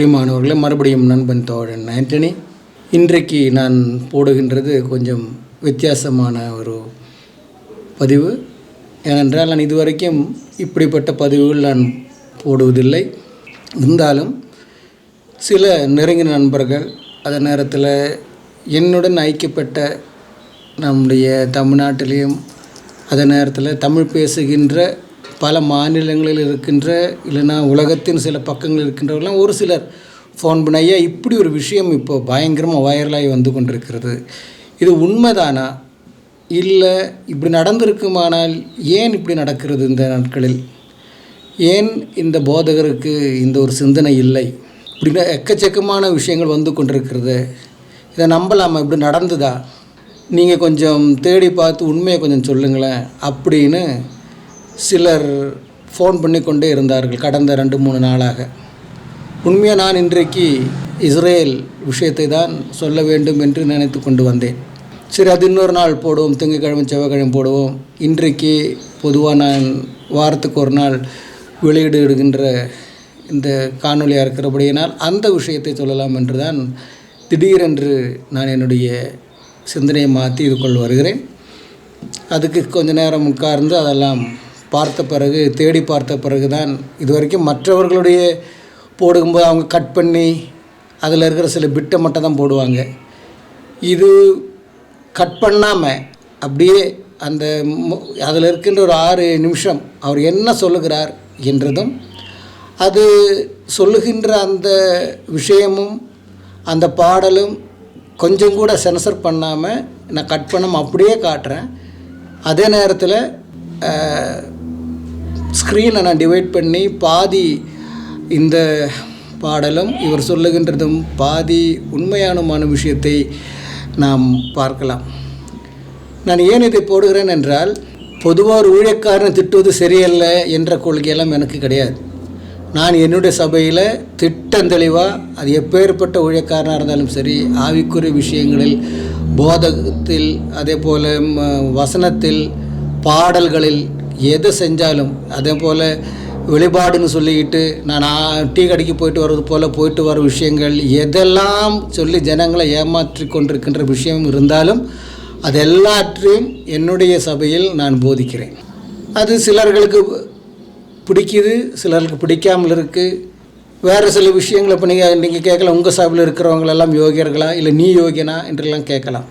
பிரியமானவர்களே மறுபடியும் நண்பன் தோழன் ஆண்டனி இன்றைக்கு நான் போடுகின்றது கொஞ்சம் வித்தியாசமான ஒரு பதிவு. ஏனென்றால் நான் இதுவரைக்கும் இப்படிப்பட்ட பதிவுகள் நான் போடுவதில்லை. இருந்தாலும் சில நெருங்கிய நண்பர்கள் அதே நேரத்தில் என்னுடன் ஐக்கியப்பட்ட நம்முடைய தமிழ்நாட்டிலையும் அதே நேரத்தில் தமிழ் பேசுகின்ற பல மாநிலங்களில் இருக்கின்ற இல்லைன்னா உலகத்தின் சில பக்கங்கள் இருக்கின்றவர்கள்லாம் ஒரு சிலர் ஃபோன் பண்ண ஐயா இப்படி ஒரு விஷயம் இப்போ பயங்கரமாக வைரலாகி வந்து கொண்டிருக்கிறது. இது உண்மைதானா? இல்லை இப்படி நடந்திருக்குமானால் ஏன் இப்படி நடக்கிறது இந்த நாட்களில்? ஏன் இந்த போதகருக்கு இந்த ஒரு சிந்தனை இல்லை? இப்படி எக்கச்சக்கமான விஷயங்கள் வந்து கொண்டிருக்கிறது. இதை நம்பலாமா? இப்படி நடந்ததா? நீங்கள் கொஞ்சம் தேடி பார்த்து உண்மையை கொஞ்சம் சொல்லுங்களேன். அப்படின்னு சிலர் ஃபோன் பண்ணி கொண்டே இருந்தார்கள் கடந்த ரெண்டு மூணு நாளாக. உண்மையாக நான் இன்றைக்கு இஸ்ரேல் விஷயத்தை தான் சொல்ல வேண்டும் என்று நினைத்து கொண்டு வந்தேன். சரி அது இன்னொரு நாள் போடுவோம். திங்கக்கிழமை செவ்வாய்க்கிழமை போடுவோம். இன்றைக்கு பொதுவாக நான் வாரத்துக்கு ஒரு நாள் வெளியிடுகின்ற இந்த காணொலியாக இருக்கிறபடியினால் அந்த விஷயத்தை சொல்லலாம் என்று தான் திடீரென்று நான் என்னுடைய சிந்தனையை மாற்றி இதுக்குள் வருகிறேன். அதுக்கு கொஞ்ச நேரம் உட்கார்ந்து அதெல்லாம் பார்த்த பிறகு தேடி பார்த்த பிறகு தான் இது வரைக்கும் மற்றவர்களுடைய போடும்போது அவங்க கட் பண்ணி அதில் இருக்கிற சில பிட்டை மட்டும் தான் போடுவாங்க. இது கட் பண்ணாமல் அப்படியே அந்த அதில் இருக்கின்ற ஒரு ஆறு நிமிஷம் அவர் என்ன சொல்லுகிறார் என்றதும் அது சொல்லுகின்ற அந்த விஷயமும் அந்த பாடலும் கொஞ்சம் கூட சென்சர் பண்ணாமல் நான் கட் பண்ணாமல் அப்படியே காட்டுறேன். அதே நேரத்தில் ஸ்க்ரீனை நான் டிவைட் பண்ணி பாதி இந்த பாடலும் இவர் சொல்லுகின்றதும் பாதி உண்மையானமான விஷயத்தை நாம் பார்க்கலாம். நான் ஏன் இதை போடுகிறேன் என்றால் பொதுவாக ஒரு ஊழியக்காரனை திட்டுவது சரியல்ல என்ற கொள்கையெல்லாம் எனக்கு கிடையாது. நான் என்னுடைய சபையில் திட்டம் தெளிவாக அது எப்பேற்பட்ட ஊழியக்காரனாக இருந்தாலும் சரி ஆவிக்குரிய விஷயங்களில் போதகத்தில் அதே போல் வசனத்தில் பாடல்களில் எதை செஞ்சாலும் அதே போல் வெளிப்பாடுன்னு சொல்லிக்கிட்டு நான் டீ கடைக்கு போயிட்டு வர்றது போல் போயிட்டு வர விஷயங்கள் எதெல்லாம் சொல்லி ஜனங்களை ஏமாற்றி கொண்டிருக்கின்ற விஷயம் இருந்தாலும் அது எல்லாற்றையும் என்னுடைய சபையில் நான் போதிக்கிறேன். அது சிலர்களுக்கு பிடிக்குது சிலருக்கு பிடிக்காமல் இருக்குது வேறு சில விஷயங்களை இப்போ நீங்கள் நீங்கள் கேட்கலாம் உங்கள் சபையில் இருக்கிறவங்களெல்லாம் யோகியர்களா இல்லை நீ யோகியனா என்றெல்லாம் கேட்கலாம்.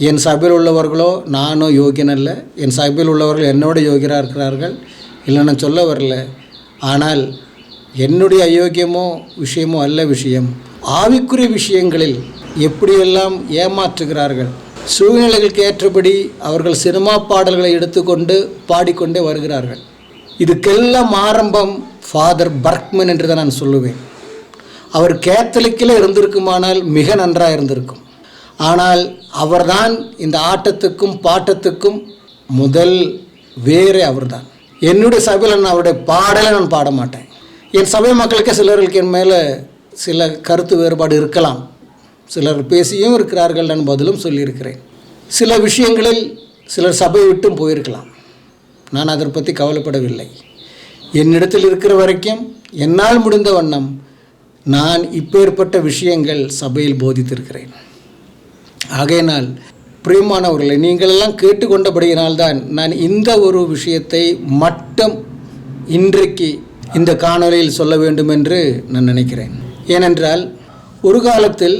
என் சபையில் உள்ளவர்களோ நானோ யோகியன் அல்ல என் சபையில் உள்ளவர்கள் என்னோட யோகியராக இருக்கிறார்கள். இல்லை நான் சொல்ல வரல. ஆனால் என்னுடைய அயோக்கியமோ விஷயமோ அல்ல விஷயம். ஆவிக்குரிய விஷயங்களில் எப்படியெல்லாம் ஏமாற்றுகிறார்கள். சூழ்நிலைகளுக்கு ஏற்றபடி அவர்கள் சினிமா பாடல்களை எடுத்துக்கொண்டு பாடிக்கொண்டே வருகிறார்கள். இதுக்கெல்லாம் ஆரம்பம் ஃபாதர் பர்க்மன் என்று தான் நான் சொல்லுவேன். அவர் கேத்தலிக்கில் இருந்திருக்குமானால் மிக நன்றாக இருந்திருக்கும். ஆனால் அவர்தான் இந்த ஆட்டத்துக்கும் பாட்டத்துக்கும் முதல் வேறே அவர்தான். என்னுடைய சபையில் நான் அவருடைய பாடலை நான் பாட மாட்டேன். என் சபை மக்களுக்கு சிலர்களுக்கு என் மேலே சில கருத்து வேறுபாடு இருக்கலாம். சிலர் பேசியும் இருக்கிறார்கள் நான் பதிலும் சொல்லியிருக்கிறேன். சில விஷயங்களில் சிலர் சபையை விட்டும் போயிருக்கலாம். நான் அதை பற்றி கவலைப்படவில்லை. என்னிடத்தில் இருக்கிற வரைக்கும் என்னால் முடிந்த வண்ணம் நான் இப்பேற்பட்ட விஷயங்கள் சபையில் போதித்திருக்கிறேன். ஆகையினால் பிரியமானவர்களை நீங்களெல்லாம் கேட்டுக்கொண்டபடியினால்தான் நான் இந்த ஒரு விஷயத்தை மட்டும் இன்றைக்கு இந்த காணொலியில் சொல்ல வேண்டும் என்று நான் நினைக்கிறேன். ஏனென்றால் ஒரு காலத்தில்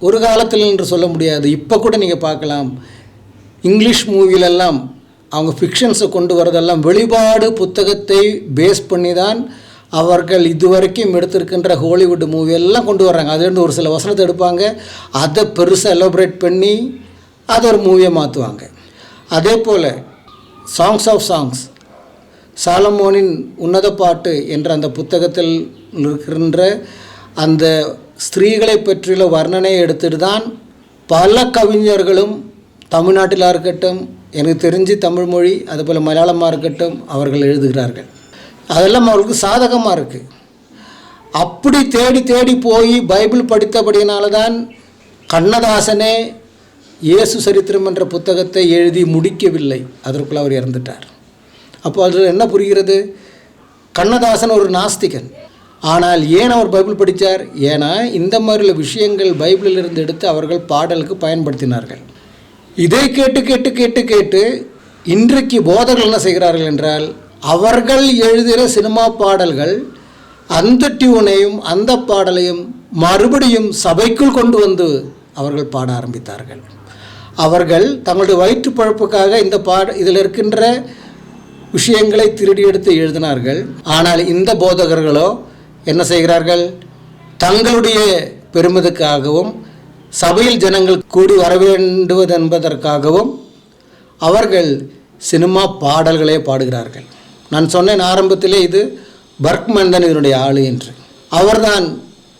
ஒரு காலத்தில் என்று சொல்ல முடியாது இப்போ கூட நீங்கள் பார்க்கலாம். இங்கிலீஷ் மூவிலெல்லாம் அவங்க ஃபிக்ஷன்ஸை கொண்டு வரதெல்லாம் வெளிப்பாடு புத்தகத்தை பேஸ் பண்ணி தான் அவர்கள் இதுவரைக்கும் எடுத்திருக்கின்ற ஹாலிவுட் மூவி எல்லாம் கொண்டு வர்றாங்க. அதுலேருந்து ஒரு சில வசனத்தை எடுப்பாங்க. அதை பெருசாக எலோபரேட் பண்ணி அதை ஒரு மூவியை மாற்றுவாங்க அதே போல் சாங்ஸ் ஆஃப் சாங்ஸ் சாலமோனின் உன்னத பாட்டு என்ற அந்த புத்தகத்தில் இருக்கின்ற அந்த ஸ்திரீகளை பற்றியுள்ள வர்ணனையை எடுத்துட்டு தான் பல கவிஞர்களும் தமிழ்நாட்டிலாக இருக்கட்டும் எனக்கு தெரிஞ்சு தமிழ் மொழி அதுபோல் மலையாளமாக இருக்கட்டும் அவர்கள் எழுதுகிறார்கள். அதெல்லாம் அவருக்கு சாதகமாக இருக்குது அப்படி தேடி தேடி போய் பைபிள் படித்தபடியினால தான் கண்ணதாசனே இயேசு சரித்திரம் என்ற புத்தகத்தை எழுதி முடிக்கவில்லை. அதற்குள் அவர் இறந்துட்டார். அப்போ அதில் என்ன புரிகிறது? கண்ணதாசன் ஒரு நாஸ்திகன். ஆனால் ஏன் அவர் பைபிள் படித்தார்? ஏன்னா இந்த மாதிரியுள்ள விஷயங்கள் பைபிளில் இருந்து எடுத்து அவர்கள் பாடலுக்கு பயன்படுத்தினார்கள். இதை கேட்டு கேட்டு கேட்டு கேட்டு இன்றைக்கு போதர்கள் என்ன செய்கிறார்கள் என்றால் அவர்கள் எழுதுகிற சினிமா பாடல்கள் அந்த டியூனையும் அந்த பாடலையும் மறுபடியும் சபைக்குள் கொண்டு வந்து அவர்கள் பாட ஆரம்பித்தார்கள். அவர்கள் தங்களுடைய வயிற்று பழப்புக்காக இந்த பாட இதில் இருக்கின்ற விஷயங்களை திருடி எடுத்து எழுதினார்கள். ஆனால் இந்த போதகர்களோ என்ன செய்கிறார்கள்? தங்களுடைய பெருமிதற்காகவும் சபையில் ஜனங்கள் கூடி வர என்பதற்காகவும் அவர்கள் சினிமா பாடல்களே பாடுகிறார்கள். நான் சொன்னேன் ஆரம்பத்திலே இது பர்க்மன் தான் இதனுடைய ஆளு என்று. அவர்தான்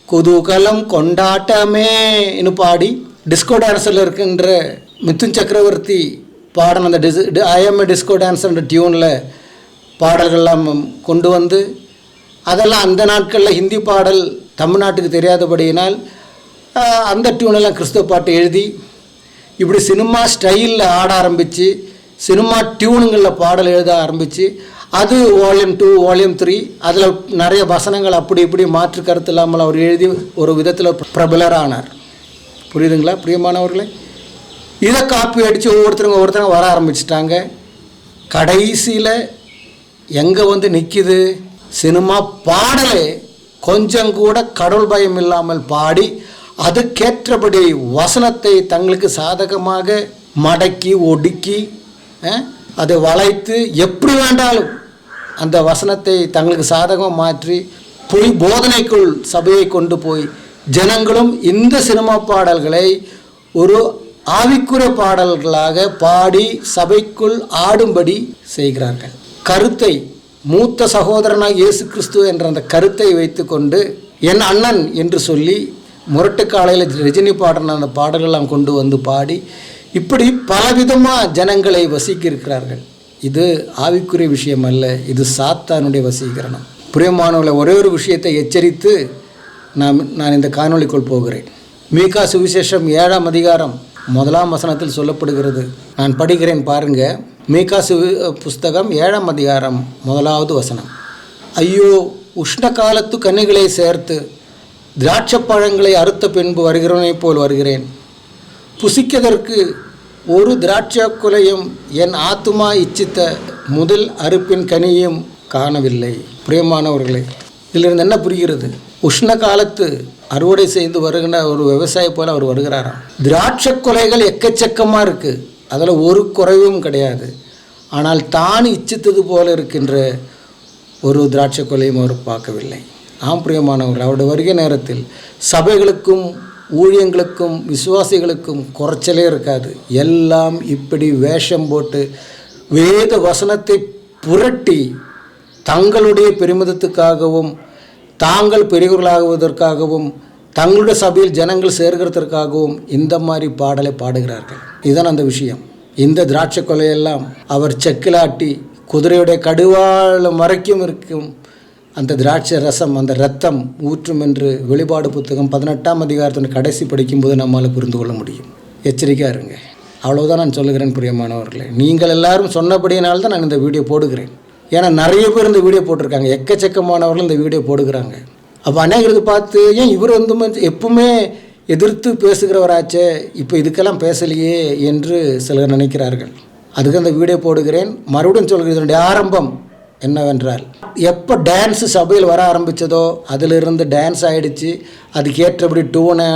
குதூகலம் கொண்டாட்டமே என்று பாடி டிஸ்கோ டான்ஸில் இருக்கின்ற மிதுன் சக்கரவர்த்தி பாடின அந்த டிஸ் ஐஎம்ஏ டிஸ்கோ டான்ஸ்ன்ற டியூனில் பாடல்கள்லாம் கொண்டு வந்து அதெல்லாம் அந்த நாட்களில் ஹிந்தி பாடல் தமிழ்நாட்டுக்கு தெரியாதபடியினால் அந்த டியூனெல்லாம் கிறிஸ்துவ பாட்டு எழுதி இப்படி சினிமா ஸ்டைலில் ஆட ஆரம்பித்து சினிமா டியூனுங்களில் பாடல் எழுத ஆரம்பித்து அது வால்யூம் டூ வால்யூம் த்ரீ அதில் நிறைய வசனங்கள் அப்படி இப்படி மாற்று கருத்து இல்லாமல் அவர் எழுதி ஒரு விதத்தில் பிரபலரானார். புரியுதுங்களா பிரியமானவர்களே? இதை காப்பி அடித்து ஒவ்வொருத்தருங்க ஒவ்வொருத்தருங்க வர ஆரம்பிச்சிட்டாங்க. கடைசியில் எங்கே வந்து நிற்கிது சினிமா பாடலே கொஞ்சம் கூட கடவுள் பயம் இல்லாமல் பாடி அதுக்கேற்றபடி வசனத்தை தங்களுக்கு சாதகமாக மடக்கி ஒடுக்கி அதை வளைத்து எப்படி வேண்டாலும் அந்த வசனத்தை தங்களுக்கு சாதகமாக மாற்றி பொய் போதனைக்குள் சபையை கொண்டு போய் ஜனங்களும் இந்த சினிமா பாடல்களை ஒரு ஆவிக்குற பாடல்களாக பாடி சபைக்குள் ஆடும்படி செய்கிறார்கள். கருத்தை மூத்த சகோதரனாக இயேசு கிறிஸ்து என்ற அந்த கருத்தை வைத்துக்கொண்டு என் அண்ணன் என்று சொல்லி முரட்டு காலையில் ரஜினி பாடின அந்த பாடல்கள்லாம் கொண்டு வந்து பாடி இப்படி பலவிதமாக ஜனங்களை வசிக்க இருக்கிறார்கள் இது ஆவிக்குரிய விஷயம் அல்ல இது சாத்தானுடைய வசீகரணம். பிரியமானவர்களை ஒரே ஒரு விஷயத்தை எச்சரித்து நான் நான் இந்த காணொளிக்குள் போகிறேன். மீகா சுவிசேஷம் ஏழாம் அதிகாரம் முதலாம் வசனத்தில் சொல்லப்படுகிறது. நான் படிக்கிறேன் பாருங்க. மீகா சு புஸ்தகம் ஏழாம் அதிகாரம் முதலாவது வசனம். ஐயோ உஷ்ண காலத்து கன்னிகளை சேர்த்து திராட்சை பழங்களை அறுத்த பின்பு வருகிறவனைப் போல் வருகிறேன். புசிக்கதற்கு ஒரு திராட்சை என் ஆத்துமா இச்சித்த முதல் அறுப்பின் கனியும் காணவில்லை. பிரியமானவர்களே இதிலிருந்து என்ன புரிகிறது? உஷ்ண காலத்து அறுவடை செய்து வருகிற ஒரு விவசாயி போல அவர் வருகிறாராம். திராட்சை கொலைகள் எக்கச்சக்கமாக இருக்குது அதில் ஒரு குறைவும் கிடையாது. ஆனால் தான் இச்சித்தது போல இருக்கின்ற ஒரு திராட்சை கொலையும் அவர் பார்க்கவில்லை. ஆம் பிரியமானவர்கள் அவருடைய வருகை நேரத்தில் சபைகளுக்கும் ஊழியங்களுக்கும் விசுவாசிகளுக்கும் குறைச்சலே இருக்காது. எல்லாம் இப்படி வேஷம் போட்டு வேத வசனத்தை புரட்டி தங்களுடைய பெருமிதத்துக்காகவும் தாங்கள் பெரியவர்களாகுவதற்காகவும் தங்களுடைய சபையில் ஜனங்கள் சேர்கிறதற்காகவும் இந்த மாதிரி பாடலை பாடுகிறார்கள். இதுதான் அந்த விஷயம். இந்த திராட்சை கொலையெல்லாம் அவர் செக்கிலாட்டி குதிரையுடைய கடுவாளம் வரைக்கும் இருக்கும். அந்த திராட்சை ரசம் அந்த ரத்தம் ஊற்றும் என்று வெளிப்பாடு புத்தகம் பதினெட்டாம் அதிகாரத்தின் கடைசி படிக்கும்போது நம்மால் புரிந்து கொள்ள முடியும். எச்சரிக்கையாக இருங்க. அவ்வளோதான் நான் சொல்லுகிறேன் பிரியமானவர்களே. நீங்கள் எல்லாரும் சொன்னபடியினால் தான் நான் இந்த வீடியோ போடுகிறேன். ஏன்னா நிறைய பேர் இந்த வீடியோ போட்டிருக்காங்க. எக்கச்சக்கமானவர்கள் இந்த வீடியோ போடுகிறாங்க. அப்போ அநேகருக்கு பார்த்து ஏன் இவர் வந்து எப்பவுமே எதிர்த்து பேசுகிறவராச்சே இப்போ இதுக்கெல்லாம் பேசலையே என்று சிலர் நினைக்கிறார்கள். அதுக்கு அந்த வீடியோ போடுகிறேன். மறுபடியும் சொல்கிறேன் இதனுடைய ஆரம்பம் என்னவென்றால் எப்போ டான்ஸு சபையில் வர ஆரம்பித்ததோ அதிலிருந்து டான்ஸ் ஆகிடுச்சு அதுக்கேற்றபடி டியூனை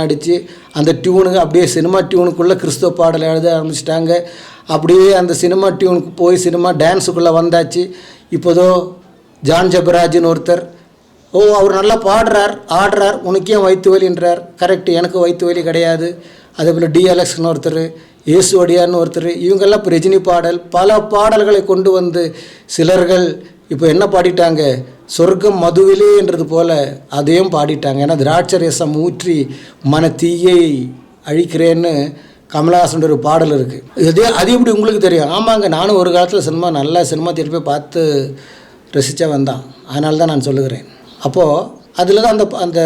அந்த டியூனுக்கு அப்படியே சினிமா டியூனுக்குள்ளே கிறிஸ்துவ பாடல் எழுத ஆரம்பிச்சிட்டாங்க. அப்படியே அந்த சினிமா டியூனுக்கு போய் சினிமா டான்ஸுக்குள்ளே வந்தாச்சு. இப்போதோ ஜான் ஜபராஜின்னு ஒருத்தர் ஓ அவர் நல்லா பாடுறார் ஆடுறார் உனக்கு ஏன் வயிற்று வலின்றார் கரெக்ட் எனக்கு வயிற்று வலி கிடையாது. அதே போல் டிஎல்எக்ஸ்னு ஒருத்தர் இயேசு அடியார்னு ஒருத்தர் இவங்கெல்லாம் இப்போ ரஜினி பாடல் பல பாடல்களை கொண்டு வந்து சிலர்கள் இப்போ என்ன பாடிட்டாங்க? சொர்க்கம் மதுவிலேன்றது போல் அதையும் பாடிட்டாங்க. ஏன்னா திராட்சரசம் ஊற்றி மன தீயை அழிக்கிறேன்னு கமலஹாசன் ஒரு பாடல் இருக்குது இதே அது எப்படி உங்களுக்கு தெரியும்? ஆமாங்க நானும் ஒரு காலத்தில் சினிமா நல்லா சினிமா திருப்பி பார்த்து ரசித்தவன் தான். அதனால தான் நான் சொல்லுகிறேன். அப்போது அதில் தான் அந்த அந்த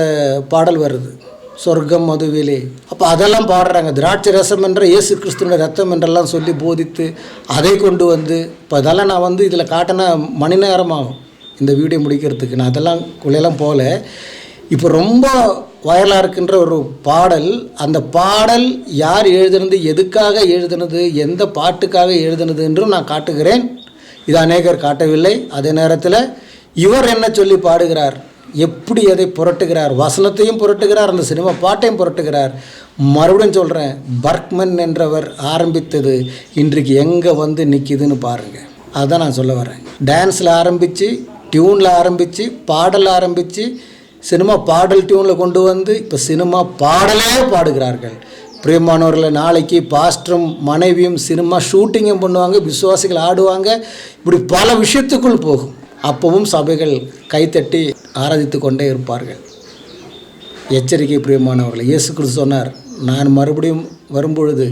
பாடல் வருது. சொர்க்கம் மதுவிலே. அப்போ அதெல்லாம் பாடுறாங்க. திராட்சை ரசம் என்ற இயேசு கிறிஸ்துவின் ரத்தம் என்றெல்லாம் சொல்லி போதித்து அதை கொண்டு வந்து இப்போ அதெல்லாம் நான் வந்து இதில் காட்டினா மணி நேரம் ஆகும். இந்த வீடியோ முடிக்கிறதுக்கு. நான் அதெல்லாம் குள்ளையெல்லாம் போகல. இப்போ ரொம்ப வயலாக இருக்கின்ற ஒரு பாடல். அந்த பாடல் யார் எழுதுனது எதுக்காக எழுதுனது எந்த பாட்டுக்காக எழுதுனது என்றும் நான் காட்டுகிறேன். இது அநேகர் காட்டவில்லை. அதே நேரத்தில் இவர் என்ன சொல்லி பாடுகிறார்? எப்படி அதை புரட்டுகிறார்? வசனத்தையும் புரட்டுகிறார் அந்த சினிமா பாட்டையும் புரட்டுகிறார். மறுபடியும் சொல்கிறேன் பர்க்மன் என்றவர் ஆரம்பித்தது இன்றைக்கு எங்கே வந்து நிற்கிதுன்னு பாருங்கள் அதுதான் நான் சொல்ல வரேன். டான்ஸில் ஆரம்பித்து டியூனில் ஆரம்பித்து பாடல் ஆரம்பித்து சினிமா பாடல் டியூனில் கொண்டு வந்து இப்போ சினிமா பாடலே பாடுகிறார்கள். பிரியமானவர்களை நாளைக்கு பாஸ்டரும் மனைவியும் சினிமா ஷூட்டிங்கும் பண்ணுவாங்க விசுவாசிகள் ஆடுவாங்க இப்படி பல விஷயத்துக்குள் போகும். அப்பவும் சபைகள் கைத்தட்டி ஆராதித்து கொண்டே இருப்பார்கள். எச்சரிக்கை பிரியமானவர்கள் இயேசு கிறிஸ்து சொன்னார் நான் மறுபடியும் வரும்பொழுது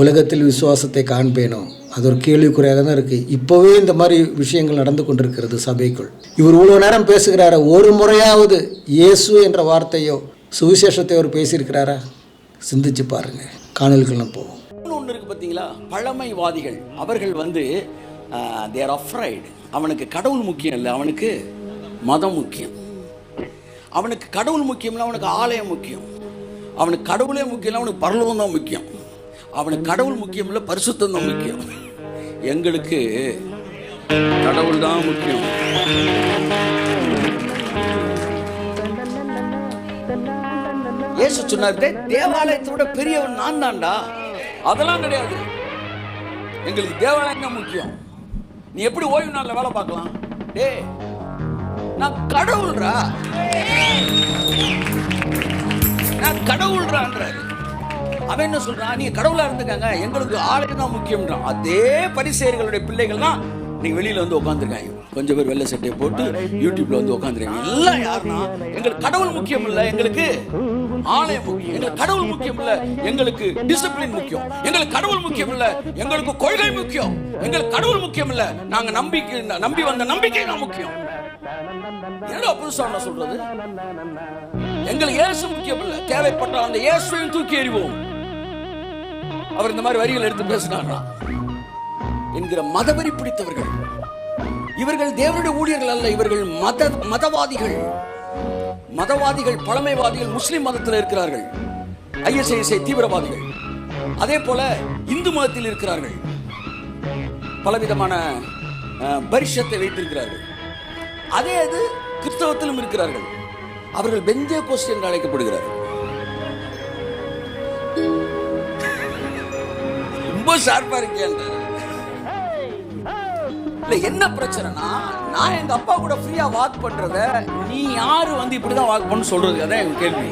உலகத்தில் விசுவாசத்தை காண்பேனோ? அது ஒரு கேள்விக்குறையாக தான் இருக்குது இப்போவே இந்த மாதிரி விஷயங்கள் நடந்து கொண்டிருக்கிறது சபைக்குள். இவர் இவ்வளோ நேரம் பேசுகிறாரா? ஒரு முறையாவது இயேசு என்ற வார்த்தையோ சுவிசேஷத்தை அவர் பேசியிருக்கிறாரா? சிந்திச்சு பாருங்க. காணொலிக்குள்ள போவோம். ஒன்று இருக்கு பார்த்தீங்களா பழமைவாதிகள். அவர்கள் வந்து தேர் அஃப்ரைடு அவனுக்கு கடவுள் முக்கியம் இல்லை அவனுக்கு மதம் முக்கியம். அவனுக்கு கடவுள் முக்கியம் இல்லை அவனுக்கு ஆலயம் முக்கியம். அவனுக்கு கடவுளே முக்கியம் இல்லை அவனுக்கு பரலோகம் தான் முக்கியம். அவனுக்கு கடவுள் முக்கியம் இல்லை பரிசுத்தம் தான் முக்கியம். எங்களுக்கு கடவுள் தான் முக்கியம். இயேசு சொன்னார் தேவாலயத்தை விட பெரியவன் நான் தான்டா. அதெல்லாம் கிடையாது. எங்களுக்கு தேவாலயம் தான் முக்கியம். நீ எப்படி ஓய்வு நாள்ல வேலை பார்க்கலாம்? டேய் நான் கடவுள்ரா. நான் கடவுள்றான்றாரு அவன் என்ன சொல்றான்? நீங்க கடவுளா இருந்துக்காங்க. எங்களுக்கு ஆலயம் தான் முக்கியம்ன்றான். அதே பரிசேயர்களுடைய பிள்ளைகள் தான் நீங்க வெளியில வந்து உட்காந்துருக்காங்க கொஞ்சம் பேர் வெள்ளை சட்டையை போட்டு யூடியூப்ல வந்து உட்காந்துருக்காங்க எல்லாம் யாருன்னா எங்களுக்கு கடவுள் முக்கியம் இல்ல எங்களுக்கு ஆலயம் முக்கியம். கடவுள் முக்கியம் இல்ல. எங்களுக்கு டிசிப்ளின் முக்கியம். எங்களுக்கு கடவுள் முக்கியம் இல்ல. எங்களுக்கு கொள்கை முக்கியம். எங்களுக்கு கடவுள் முக்கியம் இல்ல. நாங்க நம்பிக்கை நம்பி வந்த நம்பிக்கை தான் முக்கியம். என்னடா புதுசா நான் சொல்றது? எங்களுக்கு இயேசு முக்கியம் இல்ல. தேவைப்பட்ட அந்த இயேசுவையும் தூக்கி எறிவோம். அவர் இந்த மாதிரி வரிகள் எடுத்து பேசினாரா என்கிற மதவெறி பிடித்தவர்கள். இவர்கள் தேவனுடைய ஊழியர்கள் அல்ல. இவர்கள் மத மதவாதிகள். மதவாதிகள் பழமைவாதிகள் முஸ்லிம் மதத்தில் இருக்கிறார்கள். ஐஎஸ்ஐஎஸ்ஐ தீவிரவாதிகள். அதே போல இந்து மதத்தில் இருக்கிறார்கள். பலவிதமான பரிஷத்தை வைத்திருக்கிறார்கள். அதே இது கிறிஸ்தவத்திலும் இருக்கிறார்கள். அவர்கள் பெஞ்சே கோஸ்ட் என்று அழைக்கப்படுகிறார்கள். ரொம்ப ஷார்ப்பா இருக்கேன். என்ன பிரச்சனைனா நான் எங்க அப்பா கூட ஃப்ரீயா வாக் பண்றத நீ யாரு வந்து இப்படிதான் வாக் பண்ணு சொல்றது? அதான் என் கேள்வி.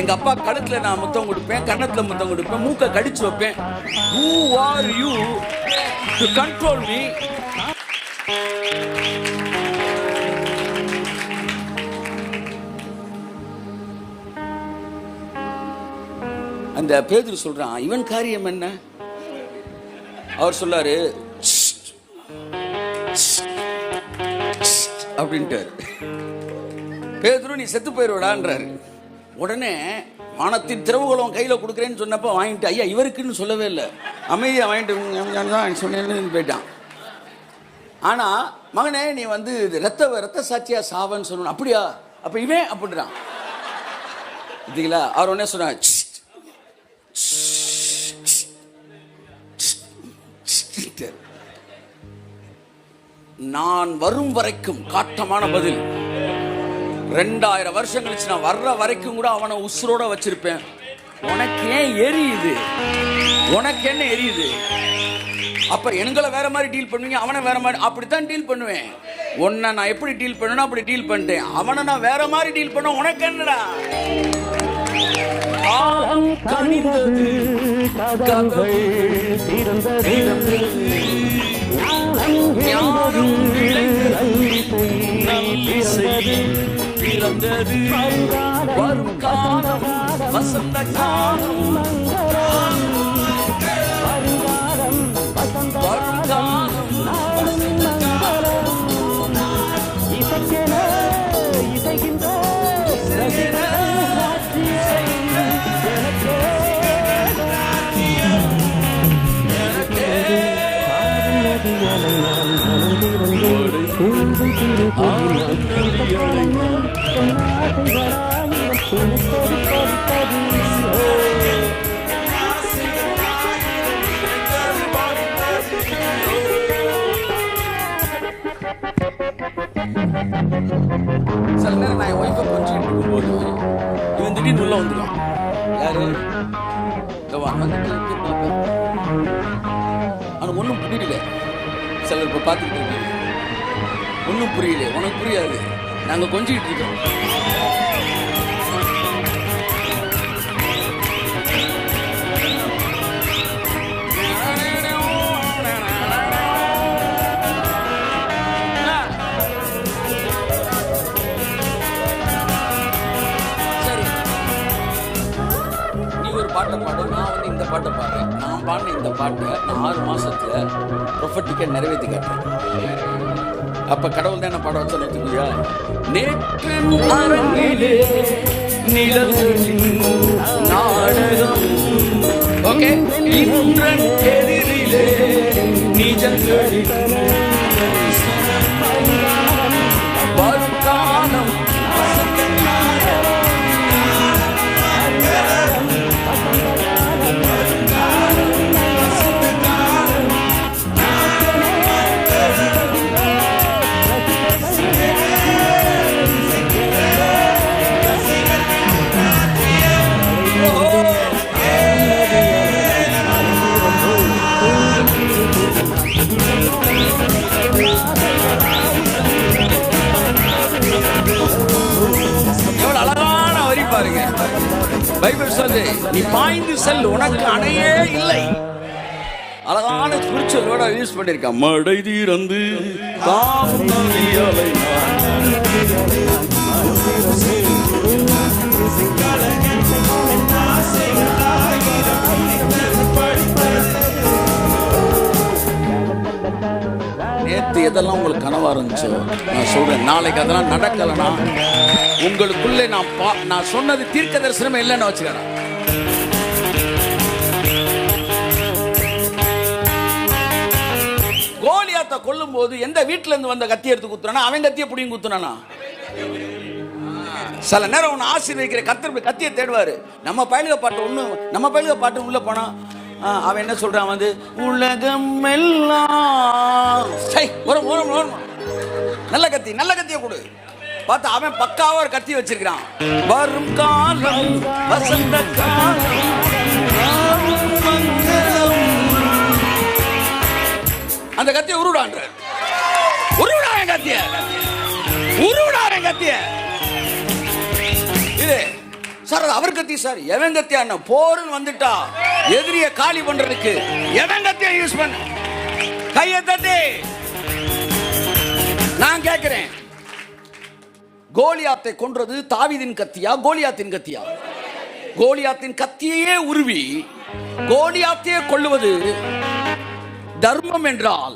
எங்க அப்பா கழுத்துல நான் முத்தம் கொடுப்பேன் கன்னத்துல முத்தம் கொடுப்பேன் மூக்க கடிச்சு வைப்பேன். Who are you to control me அந்த பேதுரு சொல்றான் இவன் காரியம் என்ன? அவர் சொல்லாரு அப்படின்ட்டு பேதுரு நீ செத்து போயிடுவடான்றாரு உடனே வானத்தின் திறவுகளும் கையில் கொடுக்குறேன்னு சொன்னப்ப வாங்கிட்டு ஐயா இவருக்குன்னு சொல்லவே இல்லை. அமைதியாக வாங்கிட்டு சொன்னேன்னு போயிட்டான். ஆனால் மகனே நீ வந்து இது ரத்த ரத்த சாட்சியா சாவன்னு சொல்லணும். அப்படியா? அப்போ இவன்? அப்படின்றான். இதுங்களா அவர் உடனே சொன்னார் நான் வரும் வரைக்கும் காட்டமான பதில். ரெண்டாயிரம் வருஷம் கழிச்சு நான் வர்ற வரைக்கும் கூட அவனை உசுரோட வச்சிருப்பேன். உனக்கு ஏன் எரியுது? உனக்கு என்ன எரியுது? அப்ப எங்களை வேற மாதிரி டீல் பண்ணுவீங்க அவனை வேற மாதிரி அப்படித்தான் டீல் பண்ணுவேன். உன்னை நான் எப்படி டீல் பண்ணணும் அப்படி டீல் பண்ணிட்டேன். அவனை நான் வேற மாதிரி டீல் பண்ண உனக்கு என்னடா? காலம் கனிந்தது கதவு திறந்தது. பிறந்தது. வரும் காலம் வசந்த காலம் சில நேரம் நான் என் ஒய்ஃபை கொஞ்சிட்டு இருக்கும்போது இவன் திடீர்னு உள்ள வந்துடும் யாரு? இதோ அவனுக்கு ஒன்றும் புரியல. சிலர் இப்போ பார்த்துக்கிட்டு இருக்கீங்க. ஒன்றும் புரியல உனக்கு புரியாது. நாங்கள் கொஞ்சிக்கிட்டு இருக்கோம். சரி. நீ ஒரு பாட்டை பாடு நான் வந்து இந்த பாட்டை பாடுறேன். நான் பாடின இந்த பாட்டை நான் ஆறு மாசத்துல ப்ரொஃபட்டிக்கா நிறைவேற்றி காட்டுறேன். அப்ப கடவுள் தான் என்ன பாட வச்சு வச்சுக்கோயா? நேற்று அரங்கிலே நிழல்களின் நாடகம். ஓகே. இன்றன் எதிரிலே நிஜங்களின் வேர்டா மடை தீரந்து தாம் எதெல்லாம் உங்களுக்கு கனவா இருந்துச்சு நான் சொல்றேன். நாளைக்கு அதெல்லாம் நடக்கலைன்னா உங்களுக்குள்ளே நான் பா நான் சொன்னது தீர்க்க தரிசனமே இல்லைன்னு வச்சுக்கிறேன். கோலியாத்தை கொல்லும் போது எந்த வீட்டுல இருந்து வந்த கத்தி எடுத்து குத்துறானா அவன் கத்தியை புடியும் குத்துனானா? சில நேரம் உன்னை ஆசீர்வதிக்கிற கத்தர் கத்தியை தேடுவாரு. நம்ம பயிலுக பாட்டு ஒண்ணு நம்ம பயிலுக பாட்டு உள்ள போனா அவன் என்ன சொல்றான் வந்து? உலகம் எல்லாம் சை, வரும் வரும் வரும் நல்ல கத்தி நல்ல கத்தியை கொடு. பார்த்தா அவன் பக்காவா ஒரு கத்தி வச்சிருக்கான் வரும் காலம் வசந்த காலம். அந்த கத்தியை உருவிடான்ற உருவிடா என் கத்திய. உருவிடா என் கத்திய. இது சார் அது அவர் கத்தி சார். எவன் கத்தியா போருன்னு வந்துட்டா. எதிரிய காலி பண்றதுக்கு எவன் கத்தியா யூஸ் பண்ண? கையை தட்டி. நான் கேட்கிறேன். கோலியாத்தை கொன்றது தாவிதின் கத்தியா கோலியாத்தின் கத்தியா? கோலியாத்தின் கத்தியையே உருவி கோலியாத்தையே கொள்ளுவது தர்மம் என்றால்?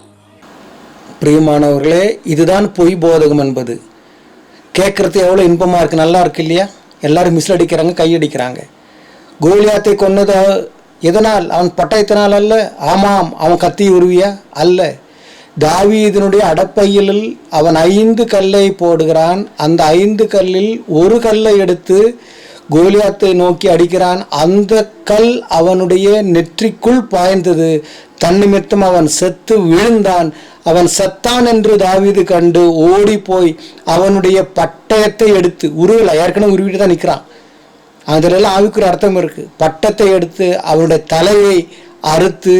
பிரியமானவர்களே இதுதான் பொய் போதகம் என்பது. கேட்குறது எவ்வளோ இன்பமாக இருக்குது நல்லா இருக்கு இல்லையா? எல்லாரும் மிஸ்ல அடிக்கிறாங்க கையடிக்கிறாங்க கோலியாத்தை கொன்னது எதனால்? அவன் பட்டயத்தினால் அல்ல? ஆமாம் அவன் கத்தி உருவியா? அல்ல. தாவீதனுடைய அடப்பையில் அவன் ஐந்து கல்லை போடுகிறான். அந்த ஐந்து கல்லில் ஒரு கல்லை எடுத்து கோலியாத்தை நோக்கி அடிக்கிறான். அந்த கல் அவனுடைய நெற்றிக்குள் பாய்ந்தது. தன்னிமித்தம் அவன் செத்து விழுந்தான். அவன் செத்தான் என்று தாவிது கண்டு ஓடி போய் அவனுடைய பட்டயத்தை எடுத்து உருவில் ஏற்கனவே உருவிட்டு தான் நிற்கிறான் அதிலெல்லாம் ஒரு அர்த்தம் இருக்கு. பட்டத்தை எடுத்து அவனுடைய தலையை அறுத்து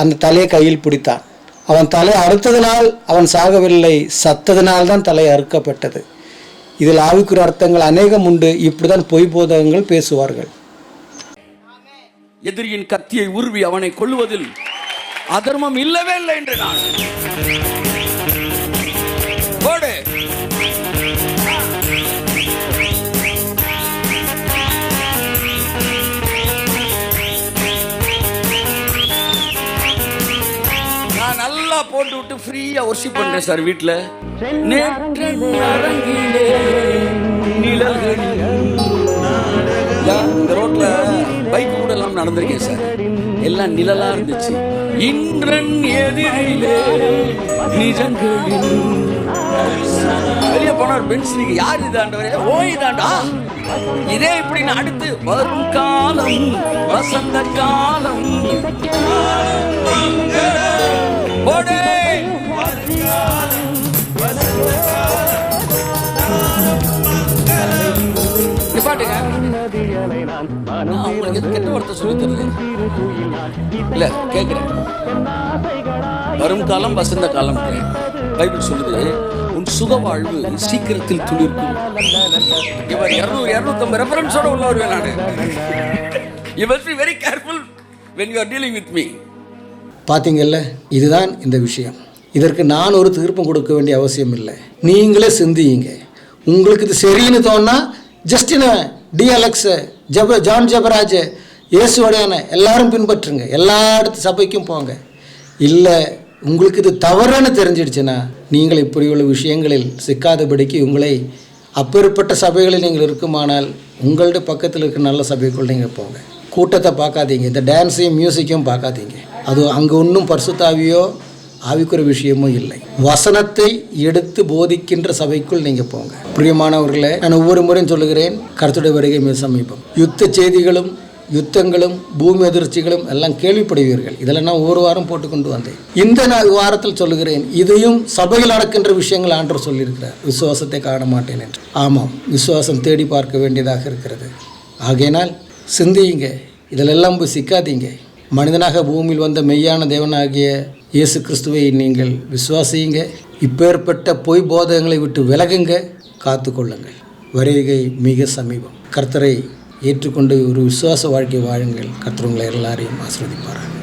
அந்த தலையை கையில் பிடித்தான். அவன் தலை அறுத்ததினால் அவன் சாகவில்லை. சத்ததினால் தான் தலை அறுக்கப்பட்டது. இதில் ஆவிக்குற அர்த்தங்கள் அநேகம் உண்டு. இப்படிதான் பொய் போதகங்கள் பேசுவார்கள். எதிரியின் கத்தியை உருவி அவனை கொள்வதில் அதர்மம் இல்லவே இல்லை என்று நான். போட்டு விட்டு ஃப்ரீயா ஒர்ஷிப் பண்றேன் சார் வீட்ல. நேற்று அரங்கிலே. நிழல்களில் யா, இந்த ரோட்ல பைக் கூட இல்லாம நடந்திருக்கேன் சார். எல்லாம் நிழலா இருந்துச்சு. இன்றன் எதிரிலே நிஜங்களில் வெளியே போனார் பென்சிலுக்கு யார் இதாண்டவரே ஓ இதாண்டா இதே இப்படி அடுத்து வரும் காலம் வசந்த காலம். உங்களுக்கு கெட்ட வார்த்தை சொல்லி தரல. இல்ல கேட்கிறேன் வரும் காலம் வசந்த காலம். பைபிள் சொல்லுது உன் சுக வாழ்வு சீக்கிரத்தில் துளிர்க்கும். இவர் இருநூறு இருநூத்தம்பது ரெஃபரன்ஸோட உள்ள வருவேன் நான். You must be very careful when you are dealing with me பார்த்தீங்கல்ல இதுதான் இந்த விஷயம். இதற்கு நான் ஒரு தீர்ப்பம் கொடுக்க வேண்டிய அவசியம் இல்லை. நீங்களே சிந்தியுங்க. உங்களுக்கு இது சரின்னு தோணுனா ஜஸ்டின என்ன ஜப ஜான் ஜபராஜ் இயேசுவடையான எல்லாரும் பின்பற்றுங்க. எல்லா இடத்து சபைக்கும் போங்க. இல்லை உங்களுக்கு இது தவறுன்னு தெரிஞ்சிடுச்சுன்னா நீங்கள் இப்படி உள்ள விஷயங்களில் சிக்காதபடிக்கு உங்களை அப்பேற்பட்ட சபைகளில் நீங்கள் இருக்குமானால் உங்கள்கிட்ட பக்கத்தில் இருக்க நல்ல சபைக்குள் நீங்கள் போங்க. கூட்டத்தை பார்க்காதீங்க. இந்த டான்ஸையும் மியூசிக்கையும் பார்க்காதீங்க. அது அங்கே ஒன்றும் பரிசுத்தாவியோ ஆவிக்குற விஷயமோ இல்லை. வசனத்தை எடுத்து போதிக்கின்ற சபைக்குள் நீங்கள் போங்க. பிரியமானவர்களே நான் ஒவ்வொரு முறையும் சொல்லுகிறேன் கருத்துடைய வருகை மிக சமீபம். யுத்த செய்திகளும் யுத்தங்களும் பூமி அதிர்ச்சிகளும் எல்லாம் கேள்விப்படுவீர்கள். இதெல்லாம் நான் ஒவ்வொரு வாரம் போட்டு கொண்டு வந்தேன். இந்த நான் வாரத்தில் சொல்லுகிறேன் இதையும் சபையில் நடக்கின்ற விஷயங்கள் ஆண்டவர் சொல்லியிருக்கிறார். விசுவாசத்தை காண மாட்டேன் என்று. ஆமாம் விசுவாசம் தேடி பார்க்க வேண்டியதாக இருக்கிறது. ஆகையினால் சிந்தியுங்க இதிலெல்லாம் போய் சிக்காதீங்க. மனிதனாக பூமியில் வந்த மெய்யான தேவனாகிய இயேசு கிறிஸ்துவை நீங்கள் விசுவாசியுங்க. இப்பேற்பட்ட பொய் போதகங்களை விட்டு விலகுங்க காத்துக்கொள்ளுங்கள். வருகை மிக சமீபம். கர்த்தரை ஏற்றுக்கொண்டு ஒரு விசுவாச வாழ்க்கை வாழுங்கள். கர்த்தர் உங்களை எல்லாரையும் ஆசிர்வதிப்பார்கள்